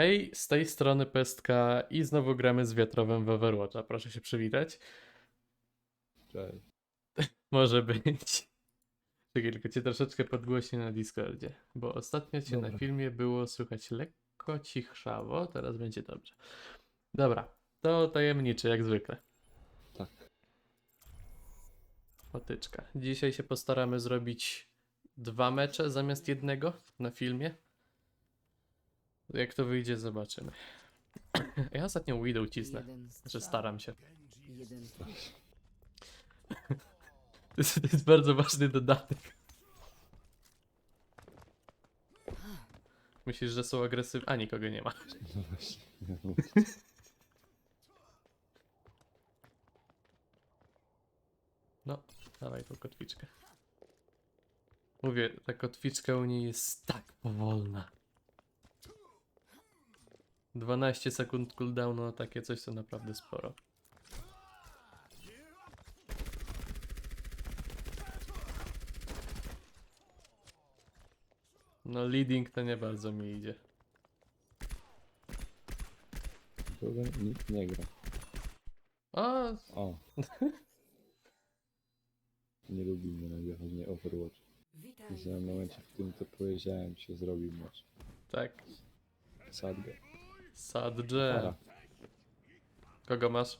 Hej, z tej strony Pestka i znowu gramy z wiatrowym w Overwatcha. Proszę się przywitać. Cześć. Może być. Czekaj, tylko cię troszeczkę podgłośnię na Discordzie, bo ostatnio cię na Dobra. filmie było słychać lekko cichrzawo, teraz będzie dobrze. Dobra, to tajemniczy jak zwykle. Tak. Potyczka. Dzisiaj się postaramy zrobić dwa mecze zamiast jednego na filmie. Jak to wyjdzie, zobaczymy. Ja ostatnio Widow cisnę, że staram się. Jeden To jest, to jest bardzo ważny dodatek. Myślisz, że są agresywni? A nikogo nie ma. No właśnie. No, dawaj tą kotwiczkę. Mówię, ta kotwiczka u niej jest tak powolna. 12 sekund cooldownu na takie coś to naprawdę sporo. No leading to nie bardzo mi idzie. Kogo nikt nie gra. A, O. Nie lubi mnie najwyraźniej Overwatch. Witaj. Momencie, w którym to powiedziałem, się zrobił mecz. tak. Sadgę. Sadże. Fara. Kogo masz?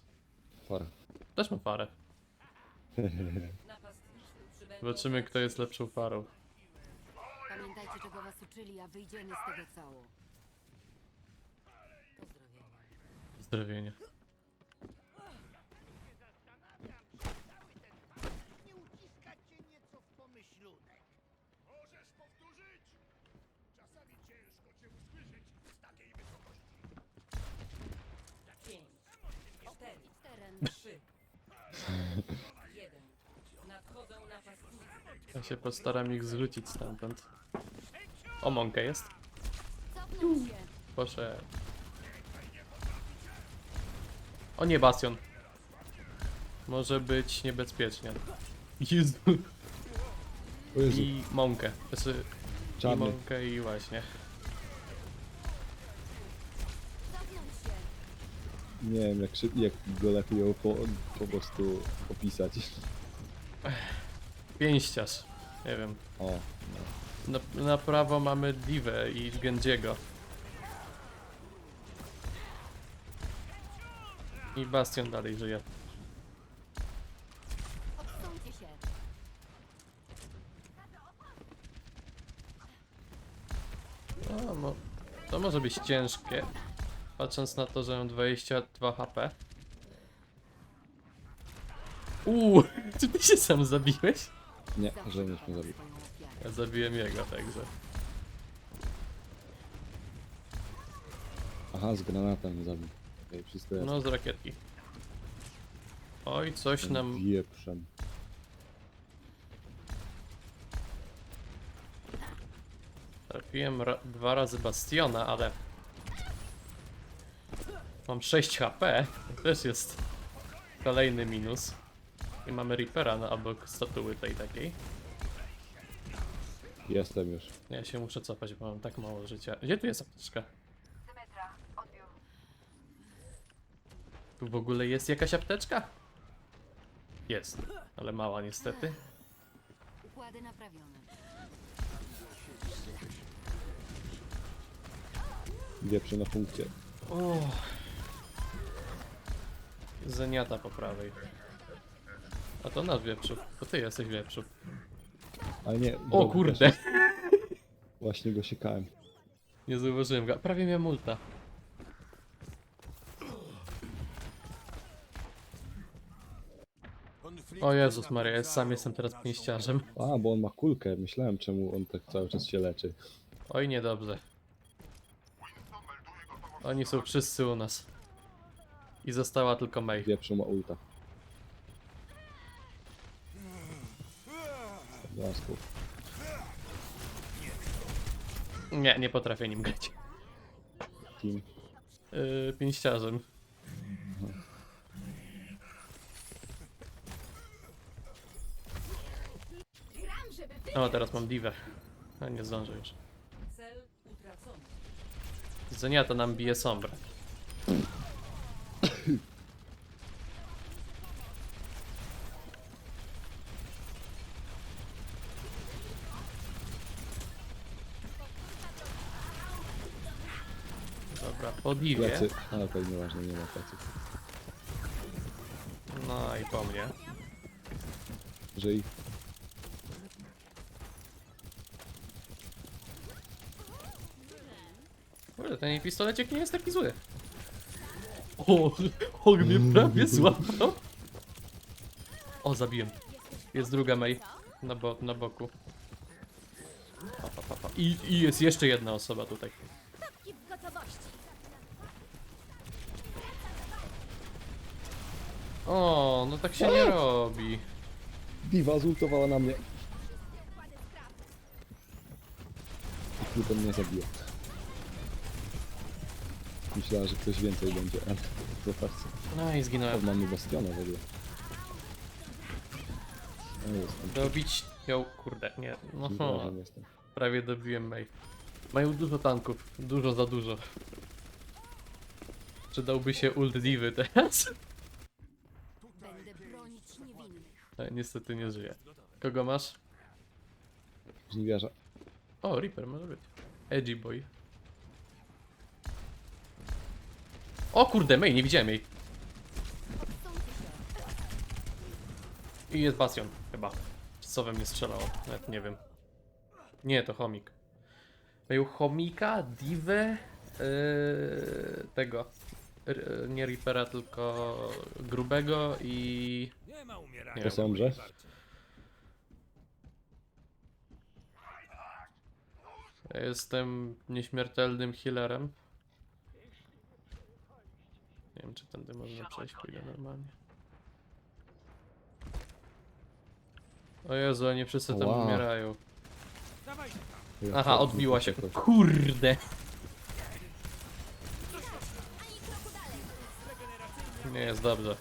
Fara. Też mam farę. Zobaczymy, kto jest lepszą farą. Pamiętajcie, czego was uczyli, a wyjdziemy z tego cało. Pozdrowienia. Pozdrowienia. nie uciskać cię nieco w pomyślunek. Możesz powtórzyć? Czasami ciężko cię usłyszeć z takiej wysokości. Pięć, cztery, Teren. trzy, jeden. Nadchodzą napastnicy. Ja się postaram ich zrzucić stamtąd. O, Monkę jest. Cofnął się. Proszę. O nie, Bastion. Może być niebezpiecznie. Jezu. O Jezu, I Monkę. Znaczy, i czarny. Monkę i właśnie. Cofnął się. Nie wiem, jak, jak go lepiej ją po, po prostu opisać. Pięściarz. Nie wiem. O. Na, na prawo mamy Divę i Genjiego. I Bastion dalej żyje. Odsuńcie się. O, mo to może być ciężkie. Patrząc na to, że mam 22 HP. Uuu, czy ty się sam zabiłeś? Nie, że mnie kocham zabił. Ja zabiłem jego, także. Aha, z granatem mnie zabił. Wszystko jest. No, z rakietki. Oj, coś nam Wieprzem. Trafiłem ra dwa razy Bastiona, ale mam 6 HP. To też jest kolejny minus. I mamy Reapera na obok statuły tej takiej. Jestem już. Ja się muszę cofać, bo mam tak mało życia. Gdzie tu jest apteczka? Tu w ogóle jest jakaś apteczka? Jest, ale mała niestety. Układy naprawione. Wieprze na punkcie. O. Zeniata po prawej. A to nasz wieprzu. To ty jesteś wieprzu. Ale nie. O kurde! Właśnie go siekałem. Nie zauważyłem go. Prawie miałem multa. O Jezus Maria, ja sam jestem teraz pięściarzem. A, bo on ma kulkę. Myślałem, czemu on tak cały czas się leczy. Oj, niedobrze. Oni są wszyscy u nas. I została tylko May. Wieprzu ma ulta. Nie, nie potrafię nim grać. Team. Yy, pięściarzem. O, teraz mam divę. A nie zdążę już. Cel utracony. Zeniata nam bije sombrę. Diwie. Plecy. A, okej, nieważne, nie ma pleców. No i po mnie. Żyj. Kurde, ten jej pistolecik nie jest taki zły. O, on mnie prawie złapał. O, zabiłem. Jest druga May. Na, bo, na boku. Pa, pa, pa, pa. I, I jest jeszcze jedna osoba tutaj. O, no tak się nie robi. Diva zultowała na mnie. I Pluton mnie zabija. Myślała, że ktoś więcej będzie, ale zobaczcie. No i zginąłem. mamy bastiona w ogóle. O, jestem. Dobić ją, kurde, nie. No, jestem. prawie dobiłem May. Mają dużo tanków, dużo za dużo. Przydałby się ult divy teraz? Będę bronić niewinnych. Ale niestety nie żyje. Kogo masz? Żniwiarza. O, Reaper może być. Edgy boy. O kurde, May, nie widziałem jej. I jest Bastion, chyba. Co we mnie strzelało? Nawet nie wiem. Nie, to chomik. Mają chomika, divę, yy, tego. Nie Reapera, tylko grubego i... Nie ma umierania. Że? Ja jestem nieśmiertelnym healerem. Nie wiem, czy tędy można przejść, pójdę normalnie. O Jezu, oni wszyscy tam Wow. umierają. Dawaj, Aha, odbiła się. Kurde! Nie jest dobrze.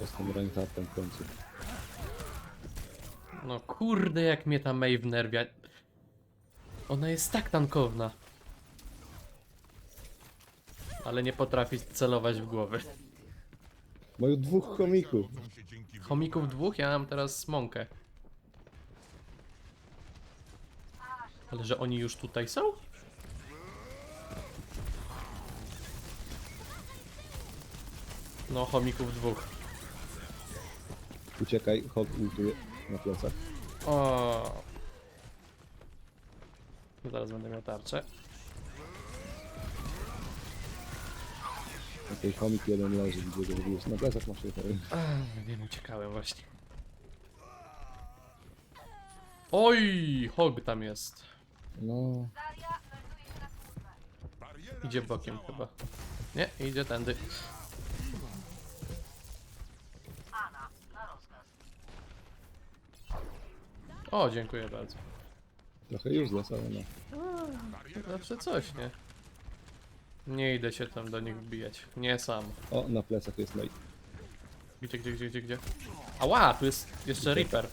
Jestem rankartem w końcu. No kurde, jak mnie ta May wnerwia. Ona jest tak tankowna. Ale nie potrafi celować w głowy. Mają dwóch chomików. Chomików dwóch, ja mam teraz mąkę. Ale że oni już tutaj są? No, chomików dwóch. Uciekaj, hot ultuje na plecach. O. Zaraz będę miał tarczę. Okej, chomik jeden leży, gdzie go wybiłeś. Na plecach masz je Ach, wiem, uciekałem właśnie. Oj, hog tam jest. No, Idzie bokiem chyba. Nie, idzie tędy. O, dziękuję bardzo. trochę useless, ale no. Zawsze coś, nie? Nie idę się tam do nich wbijać. Nie sam. O, na plecach jest May. Gdzie, gdzie, gdzie, gdzie, gdzie? Ała, tu jest jeszcze Reaper.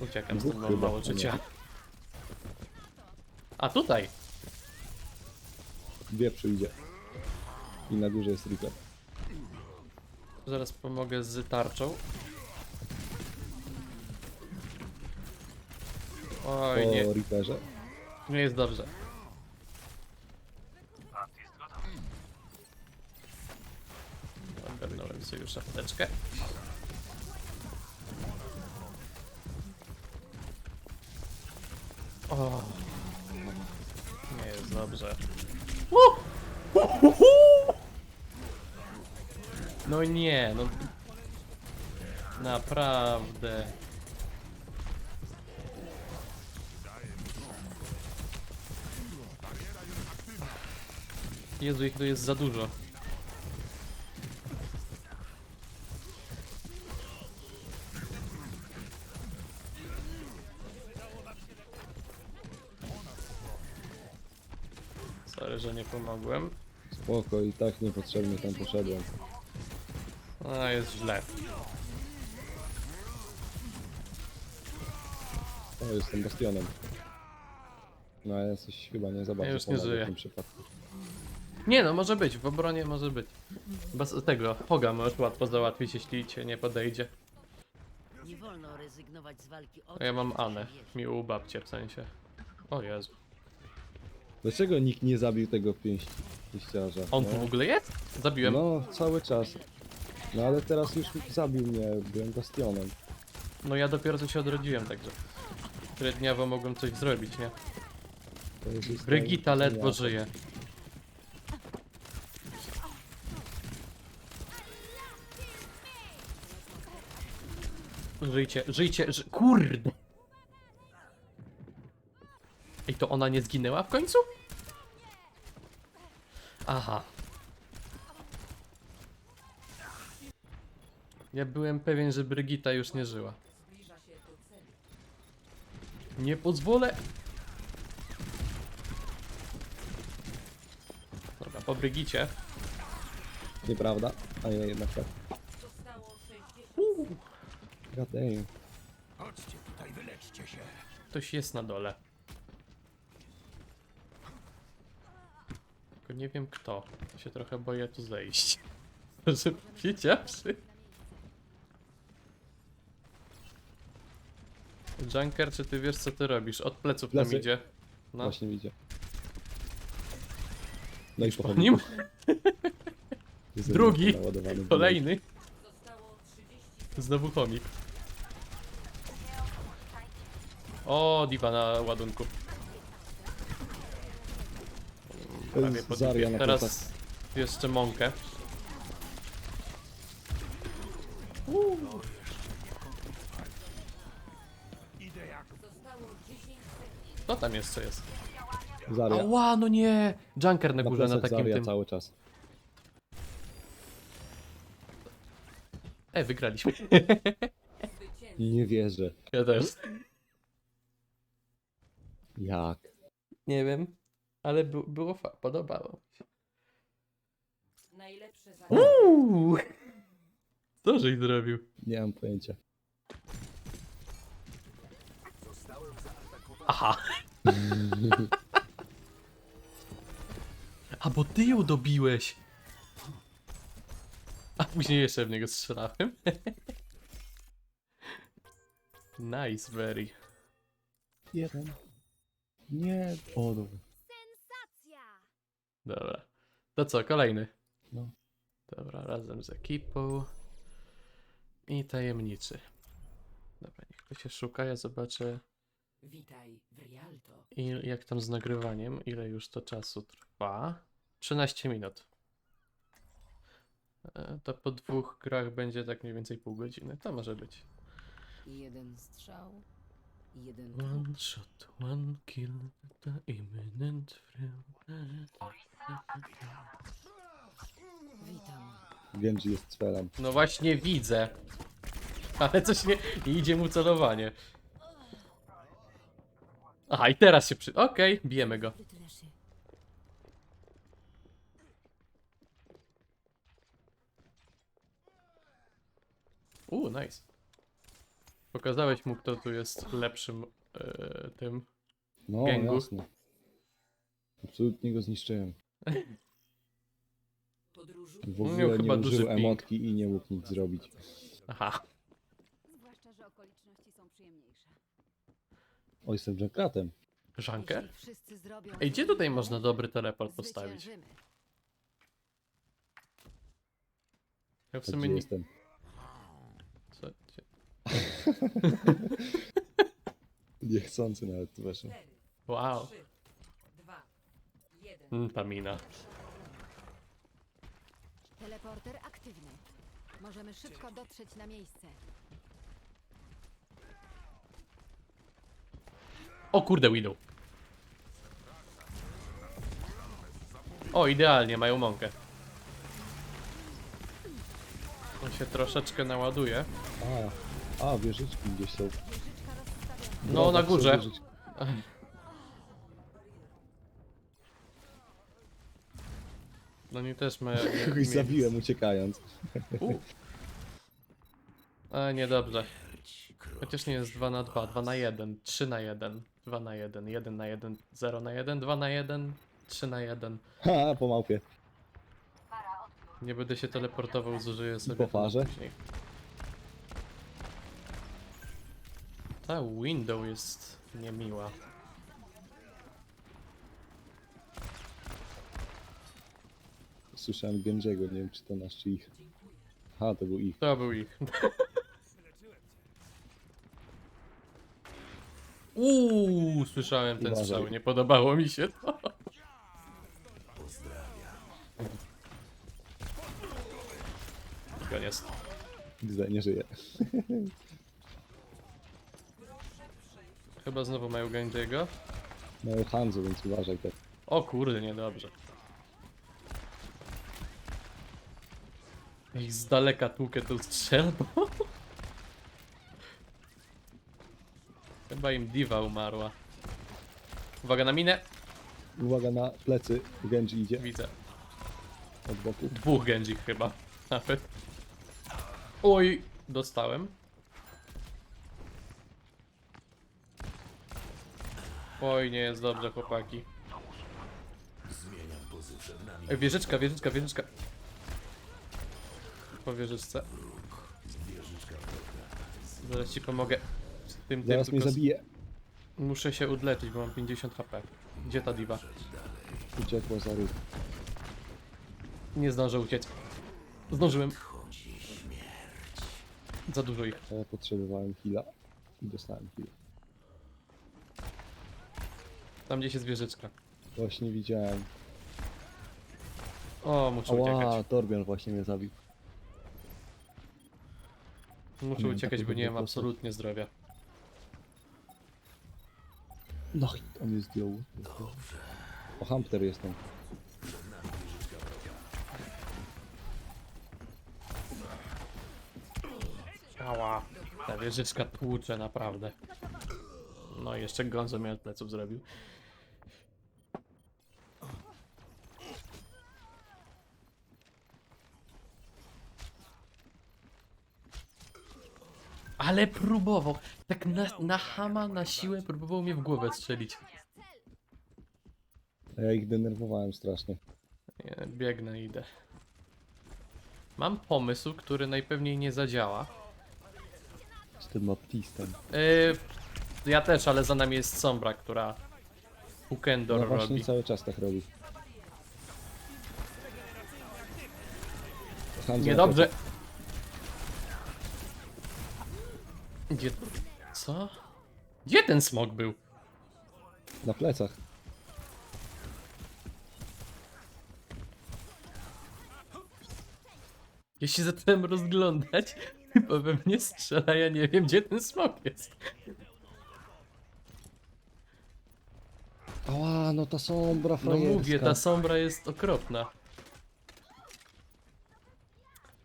Uciekam, Dwóch stąd mam chyba, mało a nie. życia. A tutaj! Dwie przyjdzie. I na górze jest Reaper. Zaraz pomogę z tarczą. Oj, Po nie, Reaperze. nie jest dobrze. Ogarnąłem sobie już apteczkę. O, nie jest dobrze. No nie, no. Naprawdę. Jezu, ich tu jest za dużo. Sorry, że nie pomogłem. Spoko, i tak niepotrzebnie tam poszedłem. A, jest źle. O, jestem bastionem. No ale coś chyba nie za bardzo już nie żyję. w tym przypadku. Nie no, może być, w obronie może być. Bez tego, Hoga możesz łatwo załatwić, jeśli cię nie podejdzie. Nie wolno rezygnować z walki o ja mam co się Anę, wierzy. miłą babcię w sensie. O Jezu. Dlaczego nikt nie zabił tego pięści, pięściarza? On no? tu w ogóle jest? Zabiłem. No, cały czas. No ale teraz już zabił mnie, byłem bastionem. No ja dopiero co się odrodziłem, także. Średniawo mogłem coś zrobić, nie? To jest Brygita ledwo żyje. Żyjcie, żyjcie, ży... Kurde! Ej, to ona nie zginęła w końcu? Aha. Ja byłem pewien, że Brygita już nie żyła. Nie pozwolę! Dobra, po Brygicie. Nieprawda? A nie, jednak tak. Zostało 60 God damn. Chodźcie tutaj, wyleczcie się. Ktoś jest na dole. Tylko nie wiem kto. Ja się trochę boję tu zejść. Że wiedziawszy. Junker, czy ty wiesz co ty robisz? Od pleców nam Plecy. idzie. No, Właśnie widzę. No i po pochodzi. nim. Jest Drugi. naładowany Kolejny. Zostało 30 Znowu chomik. O, diwa na ładunku. To Prawie jest dupie. na Teraz Teraz... jeszcze mąkę. Idę jak Zostało 10 sekund. Co tam jeszcze jest? Zarya. Ała, no nie! Junker na Na górze na plecach takim tym. cały czas. E, wygraliśmy. Nie wierzę. Ja też. Jak? Nie wiem, ale bu było fa podobało mi się. Najlepsze zadanie. Uuu! Co żeś zrobił? Nie mam pojęcia. Aha. A bo ty ją dobiłeś. A później jeszcze w niego strzelałem. nice, very. Jeden. Nie. O, dobra. Dobra. To co, kolejny? No. Dobra, razem z ekipą. I tajemniczy. Dobra, niech to się szuka, ja zobaczę Witaj w Rialto. il, jak tam z nagrywaniem, ile już to czasu trwa. 13 minut. E, To po dwóch grach będzie tak mniej więcej pół godziny. To może być. Jeden strzał, jeden. One shot, one kill, the imminent. Witam. Genji jest celem. No właśnie widzę. Ale coś nie, nie idzie mu celowanie. Aha, i teraz się przy... Okej, bijemy go. Rytleszy. Uuu, nice. Pokazałeś mu, kto tu jest lepszym e, tym. No, Gęgu. jasne. Absolutnie go zniszczyłem. Podróżu. W Miał ogóle chyba nie duży użył ping. emotki i nie mógł nic zrobić. Aha. Zwłaszcza, że okoliczności są przyjemniejsze. O, jestem Junkratem. Żankę? Jeśli wszyscy zrobią Ej, gdzie tutaj można dobry teleport postawić? zwyciężymy. Ja w sumie Gdzie nie... jestem? Niechcący nawet. 4, Wow. 3, 2, 1. Mm, ta mina. Teleporter aktywny. Możemy szybko dotrzeć na miejsce. O kurde, Widow. O, idealnie, mają mąkę. On się troszeczkę naładuje. A, a, wieżyczki gdzieś są. Rozstawiona. No, na są górze. wieżyczki. No nie też ma... Kogoś zabiłem uciekając. U. A, niedobrze. Chociaż nie jest 2 na 2, 2 na 1, 3 na 1. 2 na 1, 1 na 1, 0 na 1, 2 na 1, 3 na 1. Ha, po małpie. Nie będę się teleportował, zużyję sobie po farze? później. Ta window jest niemiła. Słyszałem Genjiego, nie wiem czy to nasz czy ich. Ha, to był ich. To był ich. Uuu, słyszałem ten Uważaj. strzał, nie podobało mi się to. Koniec. Gdzie nie żyje. Chyba znowu mają Genjiego. Mają Hanzo, więc uważaj tak. O kurde, niedobrze. Ich z daleka tłukę tą strzelbą. Chyba im diva umarła. Uwaga na minę. Uwaga na plecy. Genji idzie Widzę. od boku. Dwóch Genji chyba. Nawet. Oj, dostałem. Oj, nie jest dobrze, chłopaki. Ej, wieżyczka, wieżyczka, wieżyczka. Po wieżyczce. Zaraz ci pomogę. Z tym, tym Zaraz mnie tylko zabije. Muszę się udleczyć, bo mam 50 HP. Gdzie ta diva? Uciekło za róg. Nie zdążę uciec. Zdążyłem. Za dużo ich. Ja potrzebowałem heal'a. I dostałem heal'a. Tam gdzieś jest wieżyczka. Właśnie widziałem. O, muszę Ała, uciekać. Torbjorn właśnie mnie zabił. Muszę uciekać, bo nie mam absolutnie zdrowia. No i on mnie zdjął. O, Hamster jestem. Ała. Ta wieżyczka tłucze, naprawdę. No i jeszcze Gonzo mnie od pleców zrobił. Ale próbował. Tak na, na hama, na siłę próbował mnie w głowę strzelić. A ja ich denerwowałem strasznie. Nie, biegnę, idę. Mam pomysł, który najpewniej nie zadziała. Z tym Baptistem. Yy, ja też, ale za nami jest Sombra, która Hukendor No właśnie robi. cały czas tak robi. Hanzo Niedobrze. Gdzie... Co? Gdzie ten smok był? Na plecach. Ja się zacząłem rozglądać. Chyba we mnie strzela, ja nie wiem gdzie ten smok jest. Ała, no ta sombra No frajerska. mówię, ta sombra jest okropna.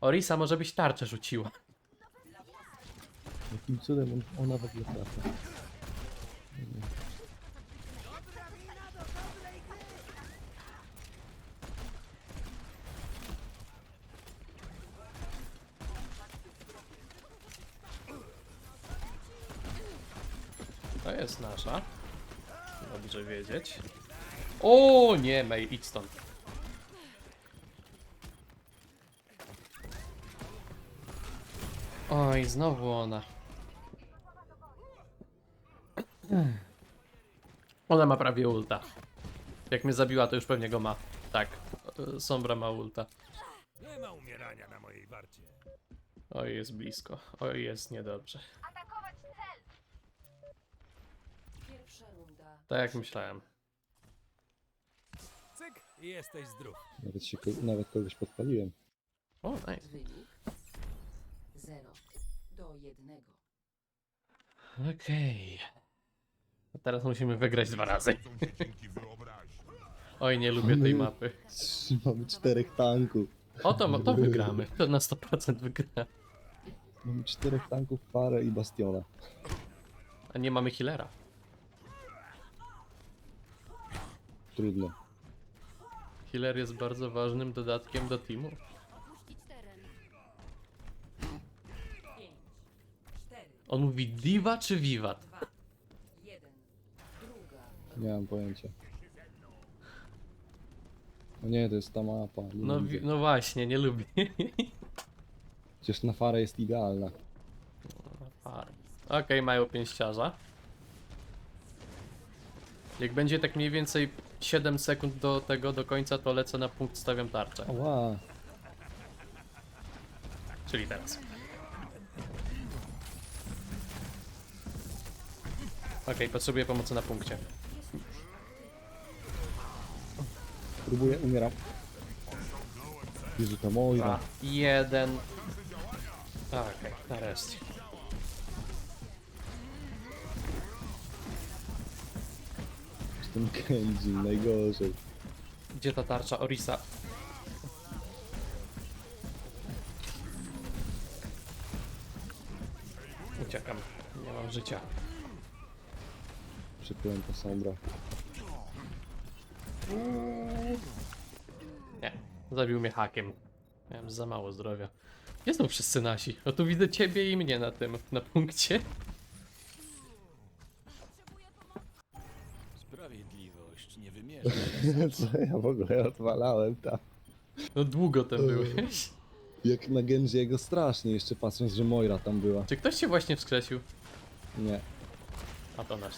Orisa może byś tarczę rzuciła. Jakim cudem on, ona w ogóle trafia. To jest nasza. Dobrze wiedzieć. O nie, May, idź stąd. Oj, znowu ona. Ona ma prawie ulta. Jak mnie zabiła, to już pewnie go ma. Tak, Sombra ma ulta. Nie ma umierania na mojej warcie. Oj, jest blisko. Oj, jest niedobrze. Pierwsza runda. Tak jak myślałem. Cyk i jesteś zdrów. Nawet, się, ko- nawet kogoś podpaliłem. O, nice. Wynik 0 do 1. Okej. A teraz musimy wygrać dwa razy. Oj, nie lubię tej mapy. Mamy czterech tanków. O, to, to wygramy. To na 100% wygra. Mamy czterech tanków, parę i bastiona. A nie mamy healera. Trudno. Healer jest bardzo ważnym dodatkiem do teamu. Puścić teren. 5, 4, On mówi diva czy wiwat? 1. Nie mam pojęcia. No nie, to jest ta mapa. nie No, no właśnie, nie lubię. Przecież na farę jest idealna. Okej, mają pięściarza. Jak będzie tak mniej więcej 7 sekund do tego, do końca, to lecę na punkt, stawiam tarczę. Ała, Czyli teraz. Okej, potrzebuję pomocy na punkcie. Próbuję, umieram. Jezu, to Moira. Dwa, jeden. Okej, nareszcie. Z tym Kenji, najgorzej. Gdzie ta tarcza Orisa? Uciekam. Nie mam życia. Przeklęta sombra. Nie, zabił mnie hakiem. Miałem za mało zdrowia. Gdzie są wszyscy nasi? O tu widzę ciebie i mnie na tym, na punkcie. Sprawiedliwość nie wymierza. Co ja w ogóle odwalałem tam? No długo tam byłeś. Jak na Genjiego strasznie, jeszcze patrząc, że Moira tam była. Czy ktoś cię właśnie wskrzesił? Nie. A to nasz.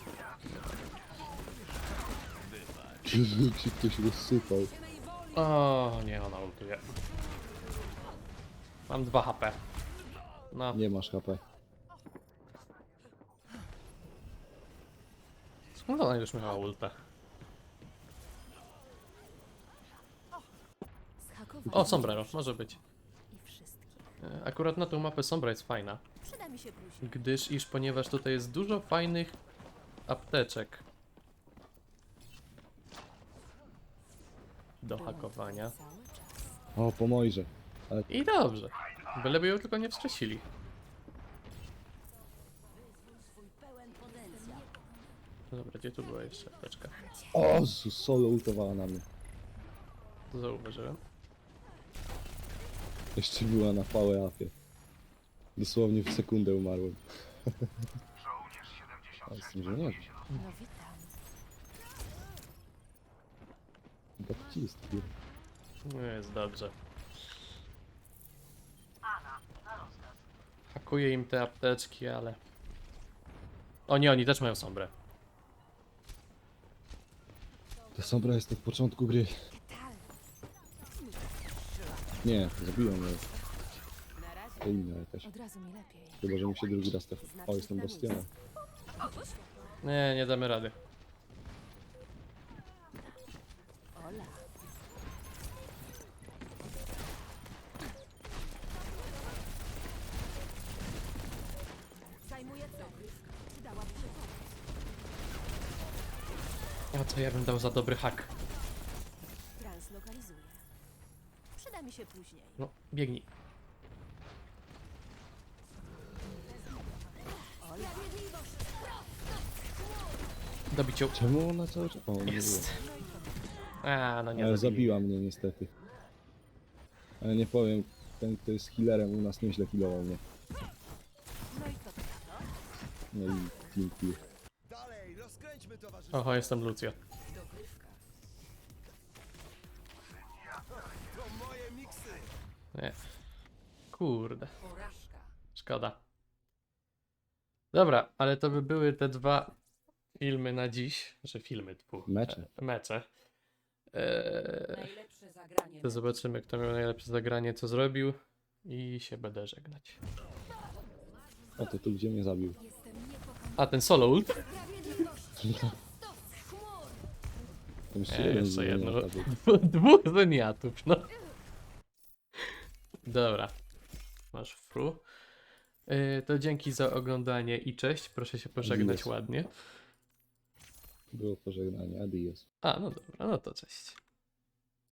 Jezu, jak się ktoś rozsypał. O nie, ona ultuje. Mam 2 HP. No, Nie masz HP. skąd ona już miała ultę? O, sombrero, może być. i wszystkich. E, Akurat na tą mapę sombra jest fajna. Przyda mi się później. Gdyż iż ponieważ tutaj jest dużo fajnych apteczek do hakowania. O, po Moirze. I dobrze. Byleby ją tylko nie wskrzesili. Dobra, gdzie tu była jeszcze apteczka? O, Jezu, solo ultowała na mnie. To zauważyłem. Jeszcze była na power upie. Dosłownie w sekundę umarłem. A z tym, że nie wiem. No witam. Baptistki. No jest dobrze. Hakuję im te apteczki, ale... O nie, oni też mają sombrę. Ta sombra jest od początku gry. Nie, zabiłem ją. To inna jakaś. Od razu mi lepiej. Chyba, że mi się drugi raz trafi. O, jestem bastionem. Nie, nie damy rady. Ola. Zajmuję cel. Przydałaby się. A co ja bym dał za dobry hak? Translokalizuję. Przyda mi się później. No, biegnij. Dobić ją. Czemu ona cały czas... O, nie Jest. A, no nie Ale zabili. zabiła mnie niestety. Ale nie powiem, ten kto jest healerem u nas nieźle healował mnie. No i? No. Dalej, rozkręćmy towarzystwo. Oho, jestem. To moje miksy. Nie. Kurde, szkoda. Dobra, ale to by były te dwa filmy na dziś. Że filmy, tfu. Mecze. E, mecze. Eee, Najlepsze zagranie. to zobaczymy, kto miał najlepsze zagranie, co zrobił. I się będę żegnać. O, to tu gdzie mnie zabił. A, ten solo ult? Nie, jeden jeszcze jedno. był. Dwóch zeniatów, no. Dobra. Masz fru. Yy, to dzięki za oglądanie i cześć. Proszę się pożegnać ładnie. Było pożegnanie, adios. A, no dobra, no to cześć.